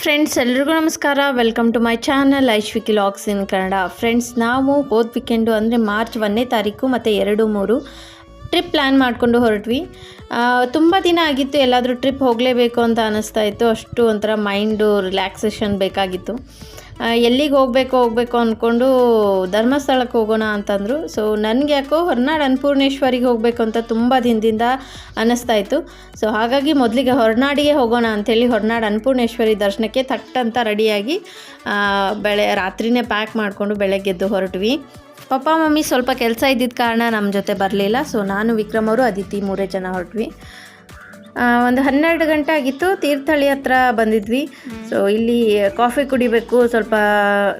Friends ಎಲ್ರಿಗೂ ನಮಸ್ಕಾರ. Welcome to my channel Aishviki logs in Kannada friends ನಾವು ಹೋದ ವೀಕೆಂಡು ಅಂದರೆ ಮಾರ್ಚ್ ಒಂದನೇ ತಾರೀಕು ಮತ್ತು ಎರಡು ಮೂರು ಟ್ರಿಪ್ ಪ್ಲ್ಯಾನ್ ಮಾಡಿಕೊಂಡು ಹೊರಟ್ವಿ. ತುಂಬ ದಿನ ಆಗಿತ್ತು ಎಲ್ಲಾದರೂ ಟ್ರಿಪ್ ಹೋಗಲೇಬೇಕು ಅಂತ ಅನ್ನಿಸ್ತಾ ಇತ್ತು. ಅಷ್ಟು ಒಂಥರ ಮೈಂಡು ರಿಲ್ಯಾಕ್ಸೇಷನ್ ಬೇಕಾಗಿತ್ತು. ಎಲ್ಲಿಗೆ ಹೋಗಬೇಕು ಹೋಗಬೇಕು ಅಂದ್ಕೊಂಡು ಧರ್ಮಸ್ಥಳಕ್ಕೆ ಹೋಗೋಣ ಅಂತಂದರು. ಸೊ ನನಗೆ ಯಾಕೋ ಹೊರನಾಡು ಅನ್ನಪೂರ್ಣೇಶ್ವರಿಗೆ ಹೋಗಬೇಕು ಅಂತ ತುಂಬ ದಿನದಿಂದ ಅನ್ನಿಸ್ತಾ ಇತ್ತು. ಸೊ ಹಾಗಾಗಿ ಮೊದಲಿಗೆ ಹೊರನಾಡಿಗೆ ಹೋಗೋಣ ಅಂಥೇಳಿ ಹೊರನಾಡು ಅನ್ನಪೂರ್ಣೇಶ್ವರಿ ದರ್ಶನಕ್ಕೆ ಥಟ್ ಅಂತ ರೆಡಿಯಾಗಿ ಬೆಳೆ, ರಾತ್ರಿನೇ ಪ್ಯಾಕ್ ಮಾಡಿಕೊಂಡು ಬೆಳಗ್ಗೆದ್ದು ಹೊರಟ್ವಿ. ಪಪ್ಪ, ಮಮ್ಮಿ ಸ್ವಲ್ಪ ಕೆಲಸ ಇದ್ದಿದ್ದ ಕಾರಣ ನಮ್ಮ ಜೊತೆ ಬರಲಿಲ್ಲ. ಸೊ ನಾನು ವಿಕ್ರಮ್ ಅವರು, ಅದಿತಿ ಮೂರೇ ಜನ ಹೊರಟ್ವಿ. ಒಂದು ಹನ್ನೆರಡು ಗಂಟೆ ಆಗಿತ್ತು, ತೀರ್ಥಹಳ್ಳಿ ಹತ್ರ ಬಂದಿದ್ವಿ. ಸೊ ಇಲ್ಲಿ ಕಾಫಿ ಕುಡಿಬೇಕು, ಸ್ವಲ್ಪ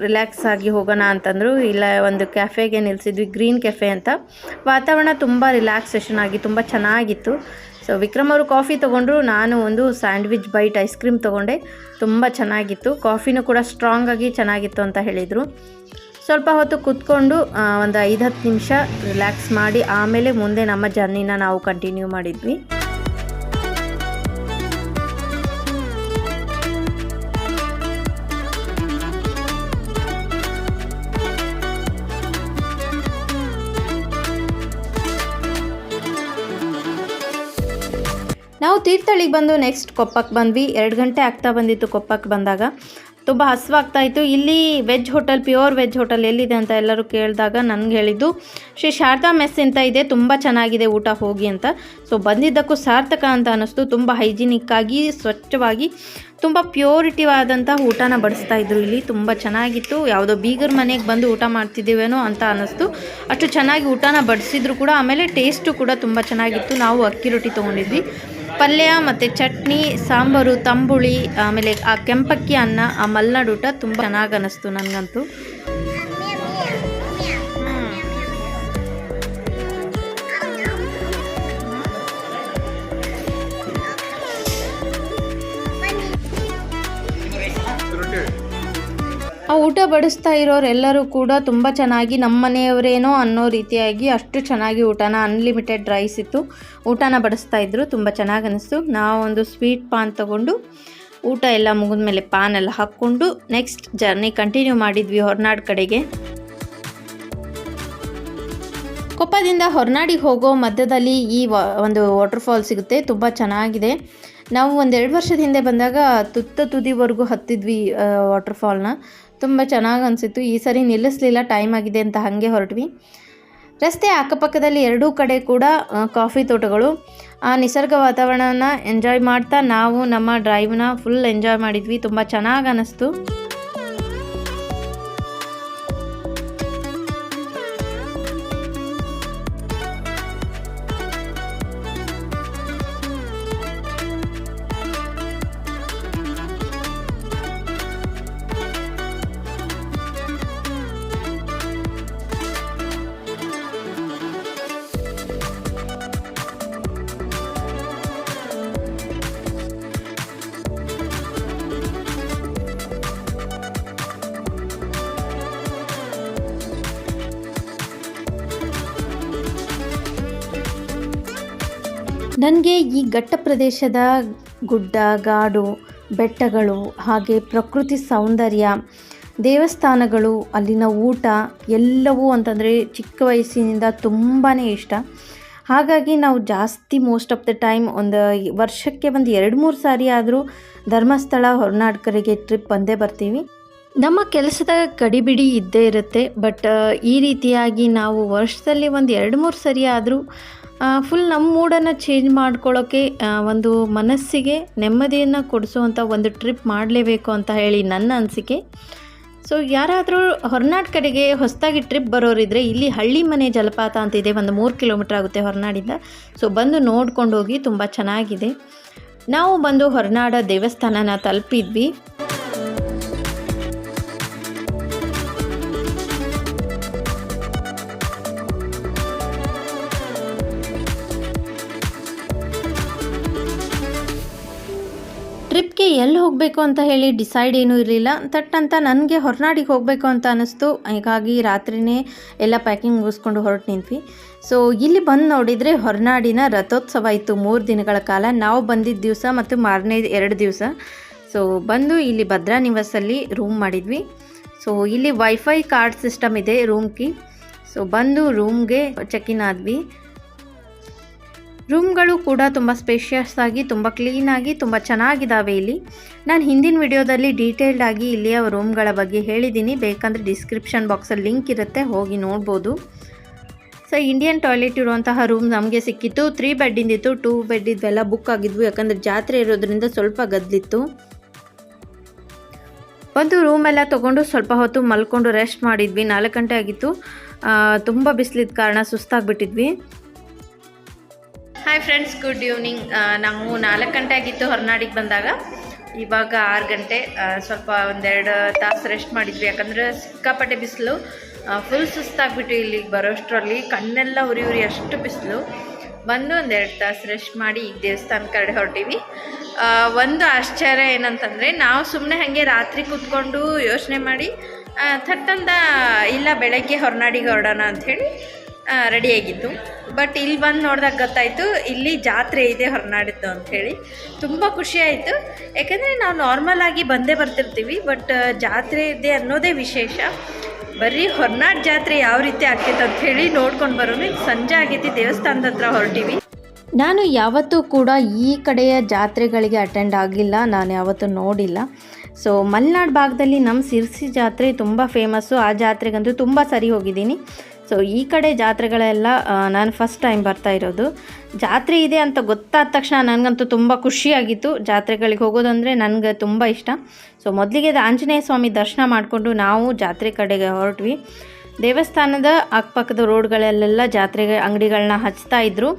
ರಿಲ್ಯಾಕ್ಸ್ ಆಗಿ ಹೋಗೋಣ ಅಂತಂದರು. ಇಲ್ಲ, ಒಂದು ಕ್ಯಾಫೆಗೆ ನಿಲ್ಲಿಸಿದ್ವಿ ಗ್ರೀನ್ ಕೆಫೆ ಅಂತ. ವಾತಾವರಣ ತುಂಬ ರಿಲ್ಯಾಕ್ಸೇಷನ್ ಆಗಿ, ತುಂಬ ಚೆನ್ನಾಗಿತ್ತು. ಸೊ ವಿಕ್ರಮ್ ಅವರು ಕಾಫಿ ತೊಗೊಂಡ್ರು, ನಾನು ಒಂದು ಸ್ಯಾಂಡ್ವಿಚ್ ಬೈಟ್ ಐಸ್ ಕ್ರೀಮ್ ತೊಗೊಂಡೆ. ತುಂಬ ಚೆನ್ನಾಗಿತ್ತು. ಕಾಫಿನೂ ಕೂಡ ಸ್ಟ್ರಾಂಗ್ ಆಗಿ ಚೆನ್ನಾಗಿತ್ತು ಅಂತ ಹೇಳಿದರು. ಸ್ವಲ್ಪ ಹೊತ್ತು ಕುತ್ಕೊಂಡು ಒಂದು ಐದು ಹತ್ತು ನಿಮಿಷ ರಿಲ್ಯಾಕ್ಸ್ ಮಾಡಿ, ಆಮೇಲೆ ಮುಂದೆ ನಮ್ಮ ಜರ್ನಿನ ನಾವು ಕಂಟಿನ್ಯೂ ಮಾಡಿದ್ವಿ. ನಾವು ತೀರ್ಥಹಳ್ಳಿಗೆ ಬಂದು ನೆಕ್ಸ್ಟ್ ಕೊಪ್ಪಕ್ಕೆ ಬಂದ್ವಿ. ಎರಡು ಗಂಟೆ ಆಗ್ತಾ ಬಂದಿತ್ತು ಕೊಪ್ಪಕ್ಕೆ ಬಂದಾಗ. ತುಂಬ ಇತ್ತು. ಇಲ್ಲಿ veg hotel pure veg hotel ಎಲ್ಲಿದೆ ಅಂತ ಎಲ್ಲರೂ ಕೇಳಿದಾಗ ನನಗೆ ಹೇಳಿದ್ದು, ಶ್ರೀ ಶಾರದಾ ಮೆಸ್ ಅಂತ ಇದೆ, ತುಂಬ ಚೆನ್ನಾಗಿದೆ, ಊಟ ಹೋಗಿ ಅಂತ. ಸೊ ಬಂದಿದ್ದಕ್ಕೂ ಸಾರ್ಥಕ ಅಂತ ಅನ್ನಿಸ್ತು. ತುಂಬ ಹೈಜಿನಿಕ್ ಆಗಿ, ಸ್ವಚ್ಛವಾಗಿ, ತುಂಬ ಪ್ಯೂರಿಟಿವಾದಂಥ ಊಟನ ಬಡಿಸ್ತಾ ಇದ್ರು ಇಲ್ಲಿ. ತುಂಬ ಚೆನ್ನಾಗಿತ್ತು. ಯಾವುದೋ ಬೀಗರ್ ಮನೆಗೆ ಬಂದು ಊಟ ಮಾಡ್ತಿದ್ದೀವೇನೋ ಅಂತ ಅನ್ನಿಸ್ತು. ಅಷ್ಟು ಚೆನ್ನಾಗಿ ಊಟನ ಬಡಿಸಿದ್ರು ಕೂಡ. ಆಮೇಲೆ ಟೇಸ್ಟು ಕೂಡ ತುಂಬ ಚೆನ್ನಾಗಿತ್ತು. ನಾವು ಅಕ್ಕಿ ರೊಟ್ಟಿ ತೊಗೊಂಡಿದ್ವಿ. ಪಲ್ಯ ಮತ್ತು ಚಟ್ನಿ, ಸಾಂಬಾರು, ತಂಬುಳಿ, ಆಮೇಲೆ ಆ ಕೆಂಪಕ್ಕಿ ಅನ್ನ, ಆ ಮಲ್ನಾಡು ಊಟ ತುಂಬ ಚೆನ್ನಾಗಿ ಅನ್ನಿಸ್ತು ನನಗಂತೂ. ಆ ಊಟ ಬಡಿಸ್ತಾ ಇರೋರೆಲ್ಲರೂ ಕೂಡ ತುಂಬ ಚೆನ್ನಾಗಿ ನಮ್ಮ ಮನೆಯವರೇನೋ ಅನ್ನೋ ರೀತಿಯಾಗಿ ಅಷ್ಟು ಚೆನ್ನಾಗಿ ಊಟನ ಅನ್ಲಿಮಿಟೆಡ್ ರೈಸ್ ಇತ್ತು. ಊಟನ ಬಡಿಸ್ತಾ ಇದ್ರು, ತುಂಬ ಚೆನ್ನಾಗಿ ಅನ್ನಿಸ್ತು ನಾವೊಂದು ಸ್ವೀಟ್ ಪಾನ್ ತಗೊಂಡು ಊಟ ಎಲ್ಲ ಮುಗಿದ ಮೇಲೆ ಎಲ್ಲ ಹಾಕ್ಕೊಂಡು ನೆಕ್ಸ್ಟ್ ಜರ್ನಿ ಕಂಟಿನ್ಯೂ ಮಾಡಿದ್ವಿ ಹೊರನಾಡು ಕಡೆಗೆ. ಕೊಪ್ಪದಿಂದ ಹೊರನಾಡಿಗೆ ಹೋಗೋ ಮಧ್ಯದಲ್ಲಿ ಈ ಒಂದು ವಾಟರ್ಫಾಲ್ ಸಿಗುತ್ತೆ, ತುಂಬ ಚೆನ್ನಾಗಿದೆ. ನಾವು ಒಂದೆರಡು ವರ್ಷದ ಹಿಂದೆ ಬಂದಾಗ ತುತ್ತ ತುದಿವರೆಗೂ ಹತ್ತಿದ್ವಿ ವಾಟರ್ಫಾಲ್ನ ತುಂಬ ಚೆನ್ನಾಗಿ ಅನಿಸಿತ್ತು. ಈ ಸರಿ ನಿಲ್ಲಿಸಲಿಲ್ಲ ಟೈಮ್ ಆಗಿದೆ ಅಂತ ಹಾಗೆ ಹೊರಟ್ವಿ. ರಸ್ತೆ ಅಕ್ಕಪಕ್ಕದಲ್ಲಿ ಎರಡೂ ಕಡೆ ಕೂಡ ಕಾಫಿ ತೋಟಗಳು. ಆ, ನಿಸರ್ಗ ವಾತಾವರಣನ ಎಂಜಾಯ್ ಮಾಡ್ತಾ ನಾವು ನಮ್ಮ ಡ್ರೈವ್ನ ಫುಲ್ ಎಂಜಾಯ್ ಮಾಡಿದ್ವಿ. ತುಂಬ ಚೆನ್ನಾಗಿ ಅನ್ನಿಸ್ತು ನನಗೆ ಈ ಘಟ್ಟ ಪ್ರದೇಶದ ಗುಡ್ಡ, ಗಾಡು, ಬೆಟ್ಟಗಳು ಹಾಗೆ ಪ್ರಕೃತಿ ಸೌಂದರ್ಯ, ದೇವಸ್ಥಾನಗಳು, ಅಲ್ಲಿನ ಊಟ ಎಲ್ಲವೂ ಅಂತಂದರೆ ಚಿಕ್ಕ ವಯಸ್ಸಿನಿಂದ ತುಂಬಾ ಇಷ್ಟ. ಹಾಗಾಗಿ ನಾವು ಜಾಸ್ತಿ ಮೋಸ್ಟ್ ಆಫ್ ದ ಟೈಮ್ ಒಂದು ವರ್ಷಕ್ಕೆ ಒಂದು ಎರಡು ಮೂರು ಸಾರಿ ಆದರೂ ಧರ್ಮಸ್ಥಳ, ಹೊರನಾಡ್ಕರಿಗೆ ಟ್ರಿಪ್ ಬಂದೇ ಬರ್ತೀವಿ. ನಮ್ಮ ಕೆಲಸದ ಗಡಿಬಿಡಿ ಇದ್ದೇ ಇರುತ್ತೆ ಬಟ್ ಈ ರೀತಿಯಾಗಿ ನಾವು ವರ್ಷದಲ್ಲಿ ಒಂದು ಎರಡು ಮೂರು ಸರಿ ಆದರೂ ಫುಲ್ ನಮ್ಮ ಮೂಡನ್ನು ಚೇಂಜ್ ಮಾಡ್ಕೊಳ್ಳೋಕ್ಕೆ ಒಂದು ಮನಸ್ಸಿಗೆ ನೆಮ್ಮದಿಯನ್ನು ಕೊಡಿಸುವಂಥ ಒಂದು ಟ್ರಿಪ್ ಮಾಡಲೇಬೇಕು ಅಂತ ಹೇಳಿ ನನ್ನ ಅನಿಸಿಕೆ. ಸೊ ಯಾರಾದರೂ ಹೊರನಾಡು ಕಡೆಗೆ ಹೊಸದಾಗಿ ಟ್ರಿಪ್ ಬರೋರಿದ್ರೆ ಇಲ್ಲಿ ಹಳ್ಳಿ ಮನೆ ಜಲಪಾತ ಅಂತ ಇದೆ, ಒಂದು ಮೂರು ಕಿಲೋಮೀಟ್ರ್ ಆಗುತ್ತೆ ಹೊರನಾಡಿಂದ. ಸೊ ಬಂದು ನೋಡ್ಕೊಂಡು ಹೋಗಿ ತುಂಬ ಚೆನ್ನಾಗಿದೆ. ನಾವು ಬಂದು ಹೊರನಾಡ ದೇವಸ್ಥಾನನ ತಲುಪಿದ್ವಿ. ಟ್ರಿಪ್ಗೆ ಎಲ್ಲಿ ಹೋಗಬೇಕು ಅಂತ ಹೇಳಿ ಡಿಸೈಡ್ ಏನೂ ಇರಲಿಲ್ಲ. ತಟ್ ಅಂತ ನನಗೆ ಹೊರನಾಡಿಗೆ ಹೋಗಬೇಕು ಅಂತ ಅನ್ನಿಸ್ತು. ಹೀಗಾಗಿ ರಾತ್ರಿನೇ ಎಲ್ಲ ಪ್ಯಾಕಿಂಗ್ ಮುಗಿಸ್ಕೊಂಡು ಹೊರಟು ನಿಂತ್ವಿ ಸೊ ಇಲ್ಲಿ ಬಂದು ನೋಡಿದರೆ ಹೊರನಾಡಿನ ರಥೋತ್ಸವ ಇತ್ತು ಮೂರು ದಿನಗಳ ಕಾಲ. ನಾವು ಬಂದಿದ್ದ ದಿವಸ ಮತ್ತು ಮಾರನೇ ಎರಡು ದಿವಸ. ಸೊ ಬಂದು ಇಲ್ಲಿ ಭದ್ರಾ ನಿವಾಸಲ್ಲಿ ರೂಮ್ ಮಾಡಿದ್ವಿ. ಸೊ ಇಲ್ಲಿ ವೈಫೈ ಕಾರ್ಡ್ ಸಿಸ್ಟಮ್ ಇದೆ ರೂಮ್ ಕಿ ಸೊ ಬಂದು ರೂಮ್ಗೆ ಚೆಕ್ ಇನ್ ಆದ್ವಿ. ರೂಮ್ಗಳು ಕೂಡ ತುಂಬ ಸ್ಪೇಷಿಯಸ್ ಆಗಿ, ತುಂಬ ಕ್ಲೀನಾಗಿ ತುಂಬ ಚೆನ್ನಾಗಿದ್ದಾವೆ ಇಲ್ಲಿ. ನಾನು ಹಿಂದಿನ ವಿಡಿಯೋದಲ್ಲಿ ಡೀಟೇಲ್ಡ್ ಆಗಿ ಇಲ್ಲಿಯ ರೂಮ್ಗಳ ಬಗ್ಗೆ ಹೇಳಿದ್ದೀನಿ ಬೇಕಂದರೆ ಡಿಸ್ಕ್ರಿಪ್ಷನ್ ಬಾಕ್ಸಲ್ಲಿ ಲಿಂಕ್ ಇರುತ್ತೆ, ಹೋಗಿ ನೋಡ್ಬೋದು. ಸೊ ಇಂಡಿಯನ್ ಟಾಯ್ಲೆಟ್ ಇರುವಂತಹ ರೂಮ್ ನಮಗೆ ಸಿಕ್ಕಿತ್ತು. ತ್ರೀ ಬೆಡ್ಡಿಂದಿತ್ತು ಟೂ ಬೆಡ್ ಇದೆಲ್ಲ ಬುಕ್ ಆಗಿದ್ವು. ಯಾಕಂದರೆ ಜಾತ್ರೆ ಇರೋದ್ರಿಂದ ಸ್ವಲ್ಪ ಗದ್ದಲಿತ್ತು ಒಂದು ರೂಮ್ ಎಲ್ಲ ತೊಗೊಂಡು ಸ್ವಲ್ಪ ಹೊತ್ತು ಮಲ್ಕೊಂಡು ರೆಸ್ಟ್ ಮಾಡಿದ್ವಿ. ನಾಲ್ಕು ಗಂಟೆ ಆಗಿತ್ತು. ತುಂಬ ಬಿಸಿಲಿದ ಕಾರಣ ಸುಸ್ತಾಗ್ಬಿಟ್ಟಿದ್ವಿ. ಹಾಯ್ ಫ್ರೆಂಡ್ಸ್ ಗುಡ್ ಈವ್ನಿಂಗ್ ನಾವು ನಾಲ್ಕು ಗಂಟೆ ಆಗಿತ್ತು ಹೊರನಾಡಿಗೆ ಬಂದಾಗ. ಇವಾಗ ಆರು ಗಂಟೆ. ಸ್ವಲ್ಪ ಒಂದೆರಡು ತಾಸು ರೆಸ್ಟ್ ಮಾಡಿದ್ವಿ. ಯಾಕಂದರೆ ಸಿಕ್ಕಾಪಟ್ಟೆ ಬಿಸಿಲು. ಫುಲ್ ಸುಸ್ತಾಗ್ಬಿಟ್ಟು ಇಲ್ಲಿಗೆ ಬರೋಷ್ಟರಲ್ಲಿ. ಕಣ್ಣೆಲ್ಲ ಉರಿ ಉರಿ ಅಷ್ಟು ಬಿಸಿಲು. ಬಂದು ಒಂದೆರಡು ತಾಸು ರೆಸ್ಟ್ ಮಾಡಿ ಈಗ ದೇವಸ್ಥಾನ ಕಡೆ ಹೊರಟೀವಿ. ಒಂದು ಆಶ್ಚರ್ಯ ಏನಂತಂದರೆ, ನಾವು ಸುಮ್ಮನೆ ಹಾಗೆ ರಾತ್ರಿ ಕೂತ್ಕೊಂಡು ಯೋಚನೆ ಮಾಡಿ ಥಟ್ಟಂದ, ಇಲ್ಲ, ಬೆಳಗ್ಗೆ ಹೊರನಾಡಿಗೆ ಹೊರಡೋಣ ಅಂಥೇಳಿ ರೆಡಿಯಾಗಿದ್ದು. ಬಟ್ ಇಲ್ಲಿ ಬಂದು ನೋಡಿದಾಗ ಗೊತ್ತಾಯಿತು, ಇಲ್ಲಿ ಜಾತ್ರೆ ಇದೆ ಹೊರನಾಡಿದ್ದು ಅಂಥೇಳಿ ತುಂಬ ಖುಷಿ ಆಯಿತು. ಯಾಕೆಂದರೆ ನಾವು ನಾರ್ಮಲ್ ಆಗಿ ಬಂದೇ ಬರ್ತಿರ್ತೀವಿ ಬಟ್ ಜಾತ್ರೆ ಇದೆ ಅನ್ನೋದೇ ವಿಶೇಷ. ಬರೀ ಹೊರನಾಡು ಜಾತ್ರೆ ಯಾವ ರೀತಿ ಆಗ್ತೈತೆ ಹೇಳಿ ನೋಡ್ಕೊಂಡು ಈಗ ಸಂಜೆ ಆಗೈತಿ, ದೇವಸ್ಥಾನದ ಹತ್ರ ಹೊರಟಿವಿ. ನಾನು ಯಾವತ್ತೂ ಕೂಡ ಈ ಕಡೆಯ ಜಾತ್ರೆಗಳಿಗೆ ಅಟೆಂಡ್ ಆಗಿಲ್ಲ, ನಾನು ಯಾವತ್ತೂ ನೋಡಿಲ್ಲ. ಸೊ ಮಲೆನಾಡು ಭಾಗದಲ್ಲಿ ನಮ್ಮ ಸಿರ್ಸಿ ಜಾತ್ರೆ ತುಂಬ ಫೇಮಸ್ಸು ಆ ಜಾತ್ರೆಗಂತೂ ತುಂಬ ಸರಿ ಹೋಗಿದ್ದೀನಿ. ಸೊ ಈ ಕಡೆ ಜಾತ್ರೆಗಳೆಲ್ಲ ನಾನು ಫಸ್ಟ್ ಟೈಮ್ ಬರ್ತಾ ಇರೋದು. ಜಾತ್ರೆ ಇದೆ ಅಂತ ಗೊತ್ತಾದ ತಕ್ಷಣ ನನಗಂತೂ ತುಂಬ ಖುಷಿಯಾಗಿತ್ತು. ಜಾತ್ರೆಗಳಿಗೆ ಹೋಗೋದಂದರೆ ನನಗೆ ತುಂಬ ಇಷ್ಟ. ಸೊ ಮೊದಲಿಗೆ ಆಂಜನೇಯ ಸ್ವಾಮಿ ದರ್ಶನ ಮಾಡಿಕೊಂಡು ನಾವು ಜಾತ್ರೆ ಕಡೆಗೆ ಹೊರಟ್ವಿ. ದೇವಸ್ಥಾನದ ಅಕ್ಕಪಕ್ಕದ ರೋಡ್ಗಳಲ್ಲೆಲ್ಲ ಜಾತ್ರೆಗೆ ಅಂಗಡಿಗಳನ್ನ ಹಚ್ತಾ ಇದ್ರು.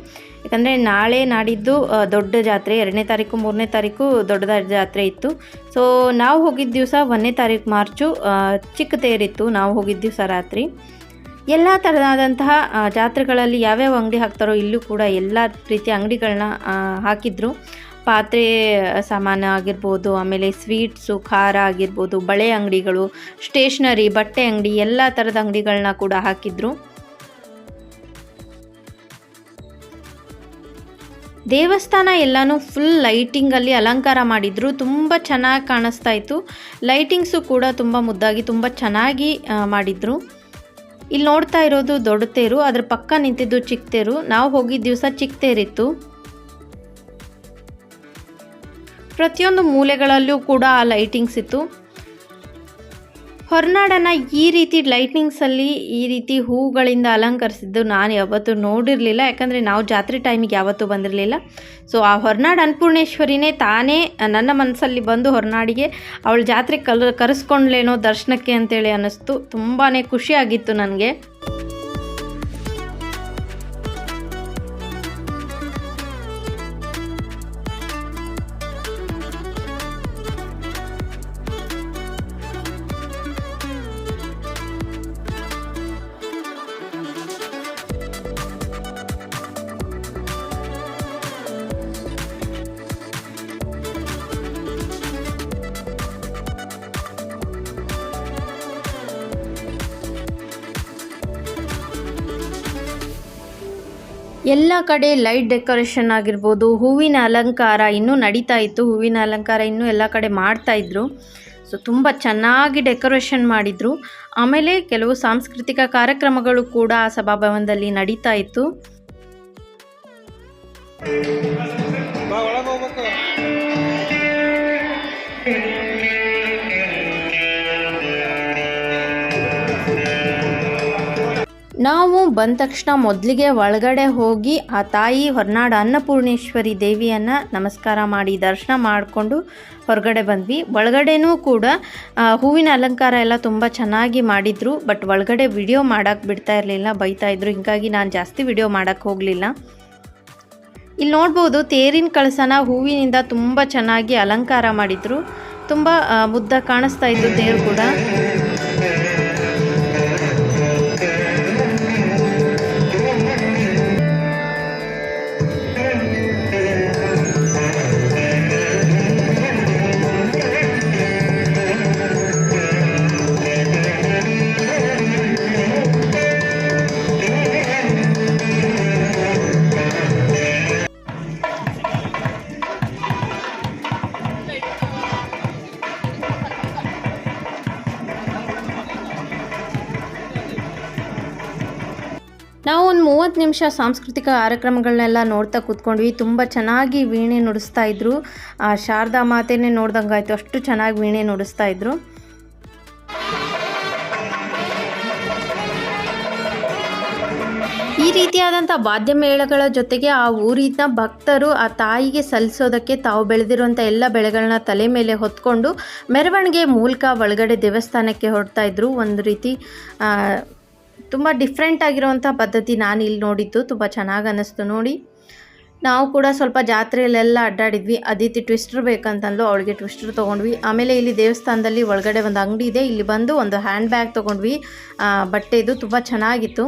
ಯಾಕಂದರೆ ನಾಳೆ ನಾಡಿದ್ದು ದೊಡ್ಡ ಜಾತ್ರೆ. ಎರಡನೇ ತಾರೀಕು, ಮೂರನೇ ತಾರೀಕು ದೊಡ್ಡದಾದ ಜಾತ್ರೆ ಇತ್ತು. ಸೊ ನಾವು ಹೋಗಿದ್ದ ದಿವಸ ಒಂದನೇ ತಾರೀಕು ಮಾರ್ಚು ಚಿಕ್ಕ ತೇರಿತ್ತು ನಾವು ಹೋಗಿದ್ದ ದಿವಸ ರಾತ್ರಿ. ಎಲ್ಲ ಥರದಾದಂತಹ ಜಾತ್ರೆಗಳಲ್ಲಿ ಯಾವ್ಯಾವ ಅಂಗಡಿ ಹಾಕ್ತಾರೋ ಇಲ್ಲೂ ಕೂಡ ಎಲ್ಲ ರೀತಿಯ ಅಂಗಡಿಗಳನ್ನ ಹಾಕಿದ್ರು. ಪಾತ್ರೆ ಸಾಮಾನು ಆಗಿರ್ಬೋದು, ಆಮೇಲೆ ಸ್ವೀಟ್ಸು, ಖಾರ ಆಗಿರ್ಬೋದು, ಬಳೆ ಅಂಗಡಿಗಳು, ಸ್ಟೇಷ್ನರಿ, ಬಟ್ಟೆ ಅಂಗಡಿ, ಎಲ್ಲ ಥರದ ಅಂಗಡಿಗಳನ್ನ ಕೂಡ ಹಾಕಿದ್ರು. ದೇವಸ್ಥಾನ ಎಲ್ಲನೂ ಫುಲ್ ಲೈಟಿಂಗಲ್ಲಿ ಅಲಂಕಾರ ಮಾಡಿದ್ರು. ತುಂಬ ಚೆನ್ನಾಗಿ ಕಾಣಿಸ್ತಾ ಇತ್ತು. ಲೈಟಿಂಗ್ಸು ಕೂಡ ತುಂಬ ಮುದ್ದಾಗಿ, ತುಂಬ ಚೆನ್ನಾಗಿ ಮಾಡಿದ್ರು. ಇಲ್ಲಿ ನೋಡ್ತಾ ಇರೋದು ದೊಡ್ಡ ತೇರು, ಅದ್ರ ಪಕ್ಕ ನಿಂತಿದ್ದು ಚಿಕ್ಕ ತೇರು. ನಾವು ಹೋಗಿದ್ದ ದಿವಸ ಚಿಕ್ಕ ತೇರಿತ್ತು. ಪ್ರತಿಯೊಂದು ಮೂಲೆಗಳಲ್ಲೂ ಕೂಡ ಆ ಲೈಟಿಂಗ್ಸ್ ಇತ್ತು. ಹೊರನಾಡನ್ನು ಈ ರೀತಿ ಲೈಟ್ನಿಂಗ್ಸಲ್ಲಿ ಈ ರೀತಿ ಹೂಗಳಿಂದ ಅಲಂಕರಿಸಿದ್ದು ನಾನು ಯಾವತ್ತೂ ನೋಡಿರಲಿಲ್ಲ. ಯಾಕಂದರೆ ನಾವು ಜಾತ್ರೆ ಟೈಮಿಗೆ ಯಾವತ್ತೂ ಬಂದಿರಲಿಲ್ಲ. ಸೊ ಆ ಹೊರನಾಡು ಅನ್ನಪೂರ್ಣೇಶ್ವರಿನೇ ತಾನೇ ನನ್ನ ಮನಸ್ಸಲ್ಲಿ ಬಂದು ಹೊರನಾಡಿಗೆ ಅವಳು ಜಾತ್ರೆ ಕಲ್ ಕರೆಸ್ಕೊಂಡ್ಲೇನೋ ದರ್ಶನಕ್ಕೆ ಅಂತೇಳಿ ಅನ್ನಿಸ್ತು. ತುಂಬಾ ಖುಷಿಯಾಗಿತ್ತು ನನಗೆ. ಎಲ್ಲ ಕಡೆ ಲೈಟ್ ಡೆಕೋರೇಷನ್ ಆಗಿರ್ಬೋದು, ಹೂವಿನ ಅಲಂಕಾರ ಇನ್ನೂ ನಡೀತಾ ಇತ್ತು. ಹೂವಿನ ಅಲಂಕಾರ ಇನ್ನೂ ಎಲ್ಲ ಕಡೆ ಮಾಡ್ತಾ ಇದ್ರು. ಸೊ ತುಂಬ ಚೆನ್ನಾಗಿ ಡೆಕೋರೇಷನ್ ಮಾಡಿದರು. ಆಮೇಲೆ ಕೆಲವು ಸಾಂಸ್ಕೃತಿಕ ಕಾರ್ಯಕ್ರಮಗಳು ಕೂಡ ಆ ಸಭಾಭವನದಲ್ಲಿ ನಡೀತಾ ಇತ್ತು. ನಾವು ಬಂದ ತಕ್ಷಣ ಮೊದಲಿಗೆ ಒಳಗಡೆ ಹೋಗಿ ಆ ತಾಯಿ ಹೊರನಾಡು ಅನ್ನಪೂರ್ಣೇಶ್ವರಿ ದೇವಿಯನ್ನು ನಮಸ್ಕಾರ ಮಾಡಿ ದರ್ಶನ ಮಾಡಿಕೊಂಡು ಹೊರಗಡೆ ಬಂದ್ವಿ. ಒಳಗಡೆನೂ ಕೂಡ ಹೂವಿನ ಅಲಂಕಾರ ಎಲ್ಲ ತುಂಬ ಚೆನ್ನಾಗಿ ಮಾಡಿದರು ಬಟ್ ಒಳಗಡೆ ವಿಡಿಯೋ ಮಾಡೋಕ್ಕೆ ಬಿಡ್ತಾ ಇರಲಿಲ್ಲ, ಬೈತಾ ಇದ್ರು. ಹೀಗಾಗಿ ನಾನು ಜಾಸ್ತಿ ವಿಡಿಯೋ ಮಾಡೋಕ್ಕೆ ಹೋಗಲಿಲ್ಲ. ಇಲ್ಲಿ ನೋಡ್ಬೋದು, ತೇರಿನ ಕಳಸನ ಹೂವಿನಿಂದ ತುಂಬ ಚೆನ್ನಾಗಿ ಅಲಂಕಾರ ಮಾಡಿದ್ರು. ತುಂಬ ಮುದ್ದ ಕಾಣಿಸ್ತಾ ಇತ್ತು ತೇರು ಕೂಡ. ನಾವು ಒಂದು ಮೂವತ್ತು ನಿಮಿಷ ಸಾಂಸ್ಕೃತಿಕ ಕಾರ್ಯಕ್ರಮಗಳನ್ನೆಲ್ಲ ನೋಡ್ತಾ ಕೂತ್ಕೊಂಡ್ವಿ. ತುಂಬ ಚೆನ್ನಾಗಿ ವೀಣೆ ನುಡಿಸ್ತಾ ಇದ್ರು. ಆ ಶಾರದಾ ಮಾತೆನೇ ಆಯಿತು. ಅಷ್ಟು ಚೆನ್ನಾಗಿ ವೀಣೆ ನುಡಿಸ್ತಾ ಇದ್ರು. ಈ ರೀತಿಯಾದಂಥ ವಾದ್ಯ ಮೇಳಗಳ ಜೊತೆಗೆ ಆ ಊರಿನ ಭಕ್ತರು ಆ ತಾಯಿಗೆ ಸಲ್ಲಿಸೋದಕ್ಕೆ ತಾವು ಬೆಳೆದಿರುವಂಥ ಎಲ್ಲ ಬೆಳೆಗಳನ್ನ ತಲೆ ಮೇಲೆ ಹೊತ್ಕೊಂಡು ಮೆರವಣಿಗೆ ಮೂಲಕ ಒಳಗಡೆ ದೇವಸ್ಥಾನಕ್ಕೆ ಹೊರಡ್ತಾ ಇದ್ರು. ಒಂದು ರೀತಿ ತುಂಬ ಡಿಫ್ರೆಂಟ್ ಆಗಿರುವಂಥ ಪದ್ಧತಿ ನಾನು ಇಲ್ಲಿ ನೋಡಿದ್ದು, ತುಂಬ ಚೆನ್ನಾಗಿ ಅನ್ನಿಸ್ತು ನೋಡಿ. ನಾವು ಕೂಡ ಸ್ವಲ್ಪ ಜಾತ್ರೆಯಲ್ಲೆಲ್ಲ ಅಡ್ಡಾಡಿದ್ವಿ. ಅದಿತಿ ಟ್ವಿಸ್ಟರ್ ಬೇಕಂತಂದು ಅವಳಿಗೆ ಟ್ವಿಸ್ಟರ್ ತೊಗೊಂಡ್ವಿ. ಆಮೇಲೆ ಇಲ್ಲಿ ದೇವಸ್ಥಾನದಲ್ಲಿ ಒಳಗಡೆ ಒಂದು ಅಂಗಡಿ ಇದೆ. ಇಲ್ಲಿ ಬಂದು ಒಂದು ಹ್ಯಾಂಡ್ ಬ್ಯಾಗ್ ತೊಗೊಂಡ್ವಿ. ಬಟ್ಟೆದು ತುಂಬ ಚೆನ್ನಾಗಿತ್ತು.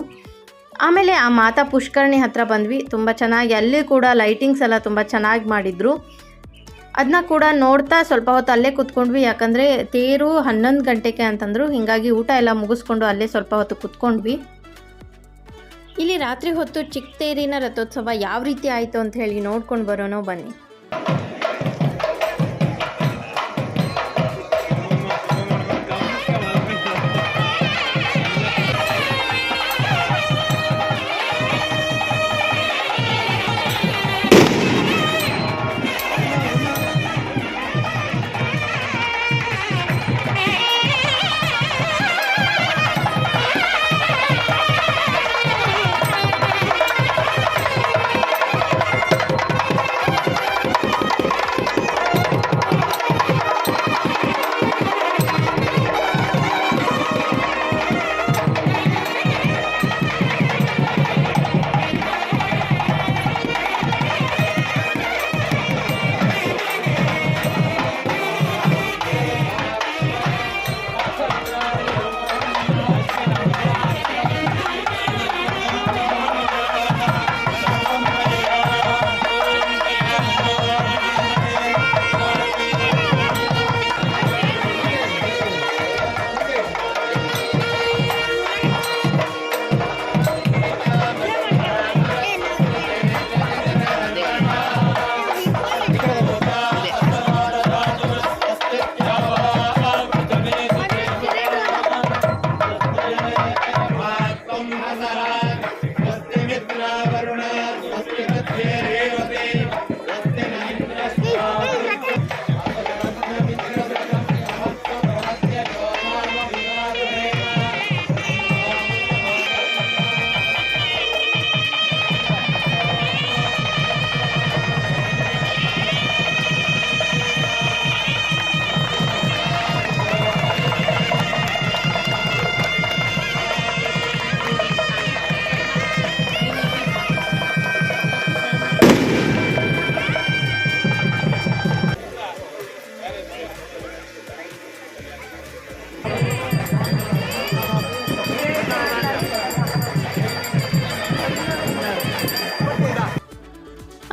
ಆಮೇಲೆ ಆ ಮಾತಾ ಪುಷ್ಕರಣಿ ಹತ್ರ ಬಂದ್ವಿ. ತುಂಬ ಚೆನ್ನಾಗಿ ಅಲ್ಲಿ ಕೂಡ ಲೈಟಿಂಗ್ಸ್ ಎಲ್ಲ ತುಂಬ ಚೆನ್ನಾಗಿ ಮಾಡಿದರು. ಅದನ್ನ ಕೂಡ ನೋಡ್ತಾ ಸ್ವಲ್ಪ ಹೊತ್ತು ಅಲ್ಲೇ ಕುತ್ಕೊಂಡ್ವಿ. ಯಾಕಂದರೆ ತೇರು ಹನ್ನೊಂದು ಗಂಟೆಗೆ ಅಂತಂದರು. ಹೀಗಾಗಿ ಊಟ ಎಲ್ಲ ಮುಗಿಸ್ಕೊಂಡು ಅಲ್ಲೇ ಸ್ವಲ್ಪ ಹೊತ್ತು ಕೂತ್ಕೊಂಡ್ವಿ. ಇಲ್ಲಿ ರಾತ್ರಿ ಹೊತ್ತು ಚಿಕ್ಕ ತೇರಿನ ರಥೋತ್ಸವ ಯಾವ ರೀತಿ ಆಯಿತು ಅಂತ ಹೇಳಿ ನೋಡ್ಕೊಂಡು ಬರೋಣ ಬನ್ನಿ.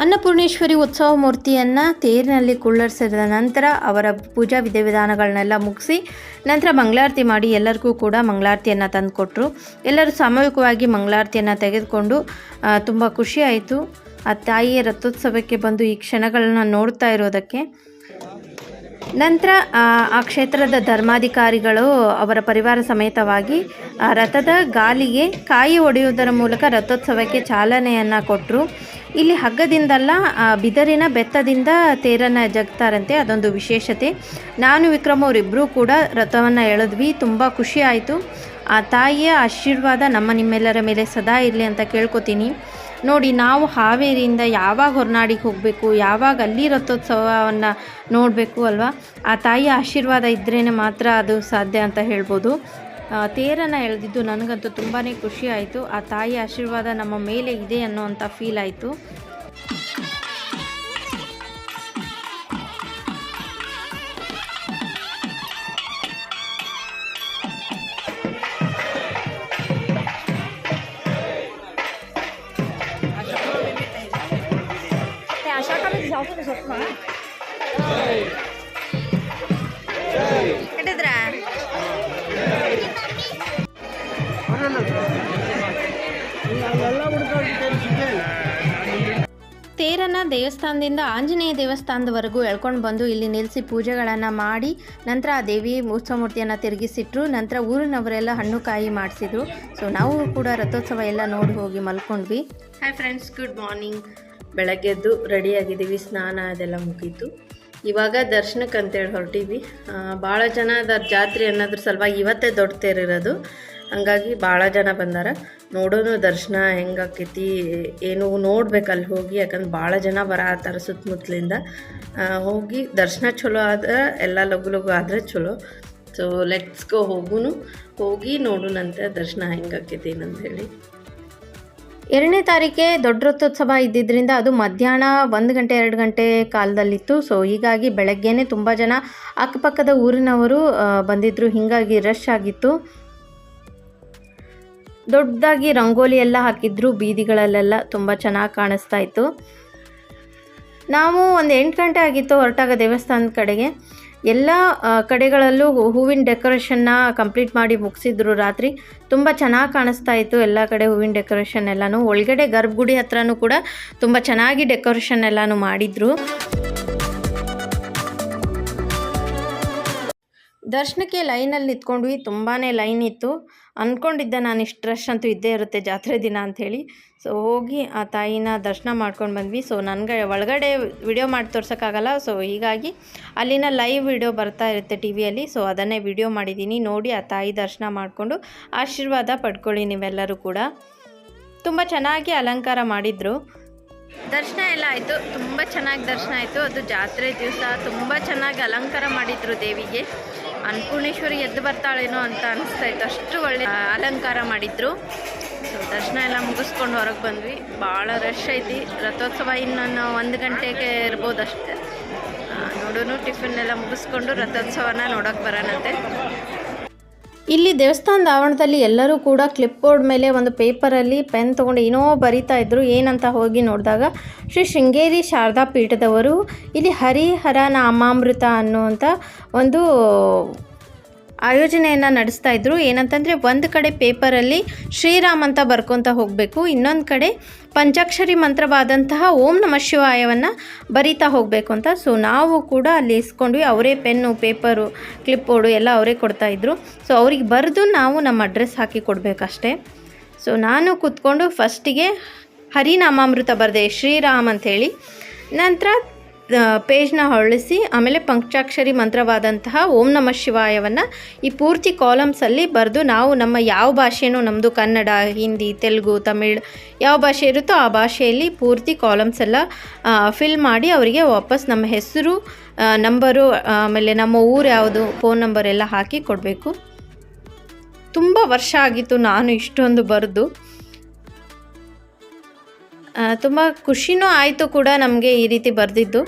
ಅನ್ನಪೂರ್ಣೇಶ್ವರಿ ಉತ್ಸವ ಮೂರ್ತಿಯನ್ನು ತೇರಿನಲ್ಲಿ ಕುಳ್ಳರಿಸಿದ ನಂತರ ಅವರ ಪೂಜಾ ವಿಧಿವಿಧಾನಗಳನ್ನೆಲ್ಲ ಮುಗಿಸಿ ನಂತರ ಮಂಗಳಾರತಿ ಮಾಡಿ ಎಲ್ಲರಿಗೂ ಕೂಡ ಮಂಗಳಾರತಿಯನ್ನು ತಂದುಕೊಟ್ರು. ಎಲ್ಲರೂ ಸಾಮೂಹಿಕವಾಗಿ ಮಂಗಳಾರತಿಯನ್ನು ತೆಗೆದುಕೊಂಡು ತುಂಬ ಖುಷಿಯಾಯಿತು ಆ ತಾಯಿಯ ರಥೋತ್ಸವಕ್ಕೆ ಬಂದು ಈ ಕ್ಷಣಗಳನ್ನ ನೋಡ್ತಾ ಇರೋದಕ್ಕೆ. ನಂತರ ಆ, ಕ್ಷೇತ್ರದ ಧರ್ಮಾಧಿಕಾರಿಗಳು ಅವರ ಪರಿವಾರ ಸಮೇತವಾಗಿ ರಥದ ಗಾಲಿಗೆ ಕಾಯಿ ಒಡೆಯುವುದರ ಮೂಲಕ ರಥೋತ್ಸವಕ್ಕೆ ಚಾಲನೆಯನ್ನು ಕೊಟ್ಟರು ಇಲ್ಲಿ ಹಗ್ಗದಿಂದಲ್ಲ ಬಿದರಿನ ಬೆತ್ತದಿಂದ ತೇರನ್ನು ಜಗ್ತಾರಂತೆ, ಅದೊಂದು ವಿಶೇಷತೆ. ನಾನು ವಿಕ್ರಮ್ ಅವರಿಬ್ಬರೂ ಕೂಡ ರಥವನ್ನು ಎಳೆದ್ವಿ, ತುಂಬ ಖುಷಿ ಆಯಿತು. ಆ ತಾಯಿಯ ಆಶೀರ್ವಾದ ನಮ್ಮ ನಿಮ್ಮೆಲ್ಲರ ಮೇಲೆ ಸದಾ ಇರಲಿ ಅಂತ ಕೇಳ್ಕೊತೀನಿ. ನೋಡಿ, ನಾವು ಹಾವೇರಿಯಿಂದ ಯಾವಾಗ ಹೊರನಾಡಿಗೆ ಹೋಗಬೇಕು, ಯಾವಾಗ ಅಲ್ಲಿ ರಥೋತ್ಸವವನ್ನು ನೋಡಬೇಕು ಅಲ್ವಾ? ಆ ತಾಯಿಯ ಆಶೀರ್ವಾದ ಇದ್ರೇ ಮಾತ್ರ ಅದು ಸಾಧ್ಯ ಅಂತ ಹೇಳ್ಬೋದು. ತೇರನ್ನು ಎಳೆದಿದ್ದು ನನಗಂತೂ ತುಂಬಾ ಖುಷಿ ಆಯಿತು. ಆ ತಾಯಿ ಆಶೀರ್ವಾದ ನಮ್ಮ ಮೇಲೆ ಇದೆ ಅನ್ನೋವಂಥ ಫೀಲ್ ಆಯಿತು. ಆಶಾ ದೇವಸ್ಥಾನದಿಂದ ಆಂಜನೇಯ ದೇವಸ್ಥಾನದವರೆಗೂ ಎಳ್ಕೊಂಡು ಬಂದು ಇಲ್ಲಿ ನಿಲ್ಲಿಸಿ ಪೂಜೆಗಳನ್ನು ಮಾಡಿ ನಂತರ ಆ ದೇವಿ ಉತ್ಸವ ಮೂರ್ತಿಯನ್ನು ತಿರುಗಿಸಿಟ್ರು. ನಂತರ ಊರಿನವರೆಲ್ಲ ಹಣ್ಣು ಕಾಯಿ ಮಾಡಿಸಿದ್ರು. ಸೊ ನಾವು ಕೂಡ ರಥೋತ್ಸವ ಎಲ್ಲ ನೋಡಿ ಹೋಗಿ ಮಲ್ಕೊಂಡ್ವಿ. ಹಾಯ್ ಫ್ರೆಂಡ್ಸ್ ಗುಡ್ ಮಾರ್ನಿಂಗ್ ಬೆಳಗ್ಗೆದ್ದು ರೆಡಿಯಾಗಿದ್ದೀವಿ. ಸ್ನಾನ ಅದೆಲ್ಲ ಮುಗೀತು. ಇವಾಗ ದರ್ಶನಕ್ಕೆ ಅಂತೇಳಿ ಹೊರಟೀವಿ ಭಾಳ ಜನ ಅದರ ಜಾತ್ರೆ ಅನ್ನೋದ್ರ ಸಲುವಾಗಿ ಇವತ್ತೇ ದೊಡ್ಡ ತೇರಿರೋದು ಹಂಗಾಗಿ ಭಾಳ ಜನ ಬಂದಾರ. ನೋಡೋನು ದರ್ಶನ ಹೆಂಗಾಕೈತಿ ಏನು ನೋಡ್ಬೇಕು ಅಲ್ಲಿ ಹೋಗಿ ಯಾಕಂದ್ರೆ ಭಾಳ ಜನ ಬರತ್ತಾರ ಸುತ್ತಮುತ್ತಲಿಂದ ಹೋಗಿ ದರ್ಶನ ಚಲೋ ಆದ್ರೆ, ಎಲ್ಲ ಲಘು ಲಘು ಆದರೆ ಚಲೋ ಸೊ ಲೆಟ್ಸ್ ಗೋ ಹೋಗುನು. ಹೋಗಿ ನೋಡುನಂತೆ ದರ್ಶನ ಹೆಂಗಾಕೈತಿ ಏನಂತ ಹೇಳಿ. ಎರಡನೇ ತಾರೀಕೆ ದೊಡ್ಡ ರಥೋತ್ಸವ ಇದ್ದಿದ್ದರಿಂದ ಅದು ಮಧ್ಯಾಹ್ನ ಒಂದು ಗಂಟೆ, ಎರಡು ಗಂಟೆ ಕಾಲದಲ್ಲಿತ್ತು. ಸೊ ಹೀಗಾಗಿ ಬೆಳಗ್ಗೆನೇ ತುಂಬ ಜನ ಅಕ್ಕಪಕ್ಕದ ಊರಿನವರು ಬಂದಿದ್ದರು ಹೀಗಾಗಿ ರಶ್ ಆಗಿತ್ತು. ದೊಡ್ಡದಾಗಿ ರಂಗೋಲಿ ಎಲ್ಲ ಹಾಕಿದ್ರು, ಬೀದಿಗಳಲ್ಲೆಲ್ಲ ತುಂಬ ಚೆನ್ನಾಗಿ ಕಾಣಿಸ್ತಾ ಇತ್ತು. ನಾವು ಒಂದು ಎಂಟು ಗಂಟೆ ಆಗಿತ್ತು ಹೊರಟಾಗ ದೇವಸ್ಥಾನದ ಕಡೆಗೆ. ಎಲ್ಲ ಕಡೆಗಳಲ್ಲೂ ಹೂವಿನ ಡೆಕೋರೇಷನ್ನ ಕಂಪ್ಲೀಟ್ ಮಾಡಿ ಮುಗಿಸಿದ್ರು ರಾತ್ರಿ. ತುಂಬ ಚೆನ್ನಾಗಿ ಕಾಣಿಸ್ತಾ ಇತ್ತು ಎಲ್ಲ ಕಡೆ ಹೂವಿನ ಡೆಕೋರೇಷನ್ ಎಲ್ಲನೂ. ಒಳಗಡೆ ಗರ್ಭಗುಡಿ ಹತ್ರನೂ ಕೂಡ ತುಂಬ ಚೆನ್ನಾಗಿ ಡೆಕೋರೇಷನ್ ಎಲ್ಲನೂ ಮಾಡಿದ್ರು. ದರ್ಶನಕ್ಕೆ ಲೈನಲ್ಲಿ ನಿಂತ್ಕೊಂಡ್ವಿ ತುಂಬಾ ಲೈನ್ ಇತ್ತು. ಅಂದ್ಕೊಂಡಿದ್ದೆ ನಾನು ಇಷ್ಟು ರಶ್ ಅಂತೂ ಇದ್ದೇ ಇರುತ್ತೆ ಜಾತ್ರೆ ದಿನ ಅಂಥೇಳಿ. ಸೊ ಹೋಗಿ ಆ ತಾಯಿನ ದರ್ಶನ ಮಾಡ್ಕೊಂಡು ಬಂದ್ವಿ. ಸೊ ನನಗೆ ಒಳಗಡೆ ವಿಡಿಯೋ ಮಾಡಿ ತೋರ್ಸೋಕ್ಕಾಗಲ್ಲ. ಸೊ ಹೀಗಾಗಿ ಅಲ್ಲಿನ ಲೈವ್ ವಿಡಿಯೋ ಬರ್ತಾ ಇರುತ್ತೆ ಟಿ ವಿಯಲ್ಲಿ ಸೊ ಅದನ್ನೇ ವಿಡಿಯೋ ಮಾಡಿದ್ದೀನಿ. ನೋಡಿ ಆ ತಾಯಿ ದರ್ಶನ ಮಾಡಿಕೊಂಡು ಆಶೀರ್ವಾದ ಪಡ್ಕೊಳ್ಳಿ ನೀವೆಲ್ಲರೂ ಕೂಡ. ತುಂಬ ಚೆನ್ನಾಗಿ ಅಲಂಕಾರ ಮಾಡಿದರು. ದರ್ಶನ ಎಲ್ಲ ಆಯಿತು. ತುಂಬ ಚೆನ್ನಾಗಿ ದರ್ಶನ ಆಯಿತು. ಅದು ಜಾತ್ರೆ ದಿವಸ ತುಂಬ ಚೆನ್ನಾಗಿ ಅಲಂಕಾರ ಮಾಡಿದ್ರು ದೇವಿಗೆ. ಅನ್ನಪೂರ್ಣೇಶ್ವರಿ ಎದ್ದು ಬರ್ತಾಳೇನೋ ಅಂತ ಅನಿಸ್ತಾ ಇತ್ತು. ಅಷ್ಟು ಒಳ್ಳೆ ಅಲಂಕಾರ ಮಾಡಿದ್ರು. ಸೊ ದರ್ಶನ ಎಲ್ಲ ಮುಗಿಸ್ಕೊಂಡು ಹೊರಗೆ ಬಂದ್ವಿ. ಭಾಳ ರಶ್ ಐತಿ. ರಥೋತ್ಸವ ಇನ್ನೊಂದು ಒಂದು ಗಂಟೆಗೆ ಇರ್ಬೋದು ಅಷ್ಟೇ ನೋಡೋನು ಟಿಫಿನ್ ಎಲ್ಲ ಮುಗಿಸ್ಕೊಂಡು ರಥೋತ್ಸವನ ನೋಡೋಕೆ ಬರೋಣಂತೆ. ಇಲ್ಲಿ ದೇವಸ್ಥಾನದ ಆವರಣದಲ್ಲಿ ಎಲ್ಲರೂ ಕೂಡ ಕ್ಲಿಪ್ ಬೋರ್ಡ್ ಮೇಲೆ ಒಂದು ಪೇಪರಲ್ಲಿ ಪೆನ್ ತೊಗೊಂಡು ಏನೋ ಬರಿತಾ ಇದ್ರು. ಏನಂತ ಹೋಗಿ ನೋಡಿದಾಗ ಶ್ರೀ ಶೃಂಗೇರಿ ಶಾರದಾ ಪೀಠದವರು ಇಲ್ಲಿ ಹರಿಹರ ನಾಮಾಮೃತ ಅನ್ನುವಂಥ ಒಂದು ಆಯೋಜನೆಯನ್ನು ನಡೆಸ್ತಾ ಇದ್ರು. ಏನಂತಂದರೆ ಒಂದು ಕಡೆ ಪೇಪರಲ್ಲಿ ಶ್ರೀರಾಮ್ ಅಂತ ಬರ್ಕೊತ ಹೋಗಬೇಕು, ಇನ್ನೊಂದು ಕಡೆ ಪಂಚಾಕ್ಷರಿ ಮಂತ್ರವಾದಂತಹ ಓಂ ನಮ ಶಿವಾಯವನ್ನು ಬರಿತಾ ಹೋಗಬೇಕು ಅಂತ. ಸೊ ನಾವು ಕೂಡ ಅಲ್ಲಿ ಇಸ್ಕೊಂಡ್ವಿ ಅವರೇ ಪೆನ್ನು, ಪೇಪರು, ಕ್ಲಿಪ್ ಬೋರ್ಡು ಎಲ್ಲ ಅವರೇ ಕೊಡ್ತಾಯಿದ್ರು ಸೊ ಅವ್ರಿಗೆ ಬರೆದು ನಾವು ನಮ್ಮ ಅಡ್ರೆಸ್ ಹಾಕಿ ಕೊಡಬೇಕಷ್ಟೇ. ಸೊ ನಾನು ಕೂತ್ಕೊಂಡು ಫಸ್ಟಿಗೆ ಹರಿನಾಮಾಮೃತ ಬರೆದೆ, ಶ್ರೀರಾಮ್ ಅಂಥೇಳಿ. ನಂತರ ಪೇಜ್ನ ಹೊರಳಿಸಿ, ಆಮೇಲೆ ಪಂಚಾಕ್ಷರಿ ಮಂತ್ರವಾದಂತಹ ಓಂ ನಮ ಶಿವಾಯವನ್ನು ಈ ಪೂರ್ತಿ ಕಾಲಮ್ಸಲ್ಲಿ ಬರೆದು ನಾವು ನಮ್ಮ ಯಾವ ಭಾಷೆನೂ ನಮ್ಮದು ಕನ್ನಡ, ಹಿಂದಿ, ತೆಲುಗು, ತಮಿಳ್ ಯಾವ ಭಾಷೆ ಇರುತ್ತೋ ಆ ಭಾಷೆಯಲ್ಲಿ ಪೂರ್ತಿ ಕಾಲಮ್ಸ್ ಎಲ್ಲ ಫಿಲ್ ಮಾಡಿ ಅವರಿಗೆ ವಾಪಸ್ ನಮ್ಮ ಹೆಸರು ನಂಬರು, ಆಮೇಲೆ ನಮ್ಮ ಊರು ಯಾವುದು ಫೋನ್ ನಂಬರ್ ಎಲ್ಲ ಹಾಕಿ ಕೊಡಬೇಕು. ತುಂಬ ವರ್ಷ ಆಗಿತ್ತು ನಾನು ಇಷ್ಟೊಂದು ಬರೆದು. ತುಂಬ ಖುಷಿನೂ ಆಯಿತು ಕೂಡ ನಮಗೆ ಈ ರೀತಿ ಬರೆದಿದ್ದು.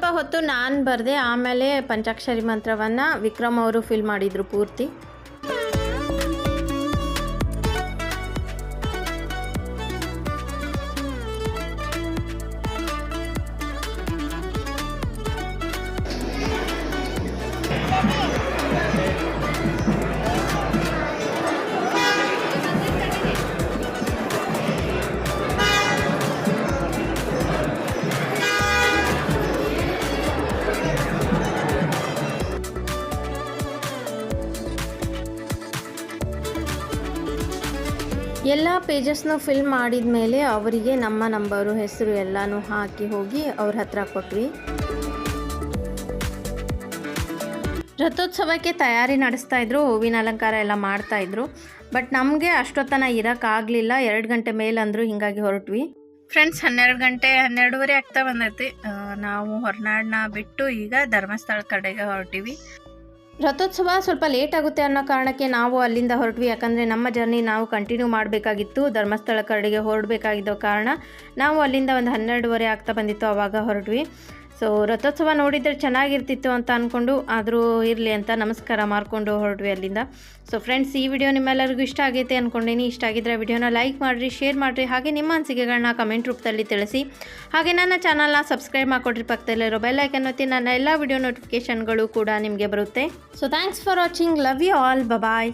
ಸ್ವಲ್ಪ ಹೊತ್ತು ನಾನು ಬರೆದೆ ಆಮೇಲೆ ಪಂಚಾಕ್ಷರಿ ಮಂತ್ರವನ್ನು ವಿಕ್ರಮ್ ಅವರು ಫಿಲ್ ಮಾಡಿದರು ಪೂರ್ತಿ. ಪೇಜಸ್ನು ಫಿಲ್ ಮಾಡಿದ ಮೇಲೆ ಅವರಿಗೆ ನಮ್ಮ ನಂಬರು ಹೆಸರು ಎಲ್ಲನೂ ಹಾಕಿ ಹೋಗಿ ಅವ್ರ ಹತ್ರ ಕೊಟ್ವಿ. ರಥೋತ್ಸವಕ್ಕೆ ತಯಾರಿ ನಡೆಸ್ತಾ ಇದ್ರು, ಹೂವಿನ ಅಲಂಕಾರ ಎಲ್ಲ ಮಾಡ್ತಾ ಇದ್ರು. ಬಟ್ ನಮಗೆ ಅಷ್ಟೊತ್ತನ ಇರೋಕ್ಕಾಗಲಿಲ್ಲ ಎರಡು ಗಂಟೆ ಮೇಲೆ ಅಂದರು ಹಿಂಗಾಗಿ ಹೊರಟ್ವಿ. ಫ್ರೆಂಡ್ಸ್ ಹನ್ನೆರಡು ಗಂಟೆ, ಹನ್ನೆರಡುವರೆ ಆಗ್ತಾ ಬಂದೈತಿ. ನಾವು ಹೊರನಾಡನ್ನ ಬಿಟ್ಟು ಈಗ ಧರ್ಮಸ್ಥಳ ಕಡೆಗೆ ಹೊರಟಿವಿ. ರಥೋತ್ಸವ ಸ್ವಲ್ಪ ಲೇಟ್ ಆಗುತ್ತೆ ಅನ್ನೋ ಕಾರಣಕ್ಕೆ ನಾವು ಅಲ್ಲಿಂದ ಹೊರಟ್ವಿ. ಯಾಕಂದರೆ ನಮ್ಮ ಜರ್ನಿ ನಾವು ಕಂಟಿನ್ಯೂ ಮಾಡಬೇಕಾಗಿತ್ತು. ಧರ್ಮಸ್ಥಳ ಕಡೆಗೆ ಹೊರಡಬೇಕಾಗಿದ್ದ ಕಾರಣ ನಾವು ಅಲ್ಲಿಂದ ಒಂದು ಹನ್ನೆರಡುವರೆ ಆಗ್ತಾ ಬಂದಿತ್ತು. ಆವಾಗ ಹೊರಟ್ವಿ. ಸೊ ರಥೋತ್ಸವ ನೋಡಿದರೆ ಚೆನ್ನಾಗಿರ್ತಿತ್ತು ಅಂತ ಅಂದ್ಕೊಂಡು ಆದರೂ ಇರಲಿ ಅಂತ ನಮಸ್ಕಾರ ಮಾಡಿಕೊಂಡು ಹೊರಟ್ವಿ ಅಲ್ಲಿಂದ. ಸೊ ಫ್ರೆಂಡ್ಸ್ ಈ ವಿಡಿಯೋ ನಿಮ್ಮೆಲ್ಲರಿಗೂ ಇಷ್ಟ ಆಗೈತೆ ಅಂದ್ಕೊಂಡೀನಿ ಇಷ್ಟ ಆಗಿದ್ರೆ ವಿಡಿಯೋನ ಲೈಕ್ ಮಾಡಿರಿ ಶೇರ್ ಮಾಡಿರಿ, ಹಾಗೆ ನಿಮ್ಮ ಅನಿಸಿಕೆಗಳನ್ನ ಕಮೆಂಟ್ ರೂಪದಲ್ಲಿ ತಿಳಿಸಿ. ಹಾಗೆ ನನ್ನ ಚಾನಲ್ನ ಸಬ್ಸ್ಕ್ರೈಬ್ ಮಾಡಿಕೊಡ್ರಿ. ಪಕ್ಕದಲ್ಲಿರೋ ಬೆಲ್ ಐಕನ್ ಒತ್ತಿ ನನ್ನ ಎಲ್ಲ ವಿಡಿಯೋ ನೋಟಿಫಿಕೇಷನ್ಗಳು ಕೂಡ ನಿಮಗೆ ಬರುತ್ತೆ. So thanks for watching love you all bye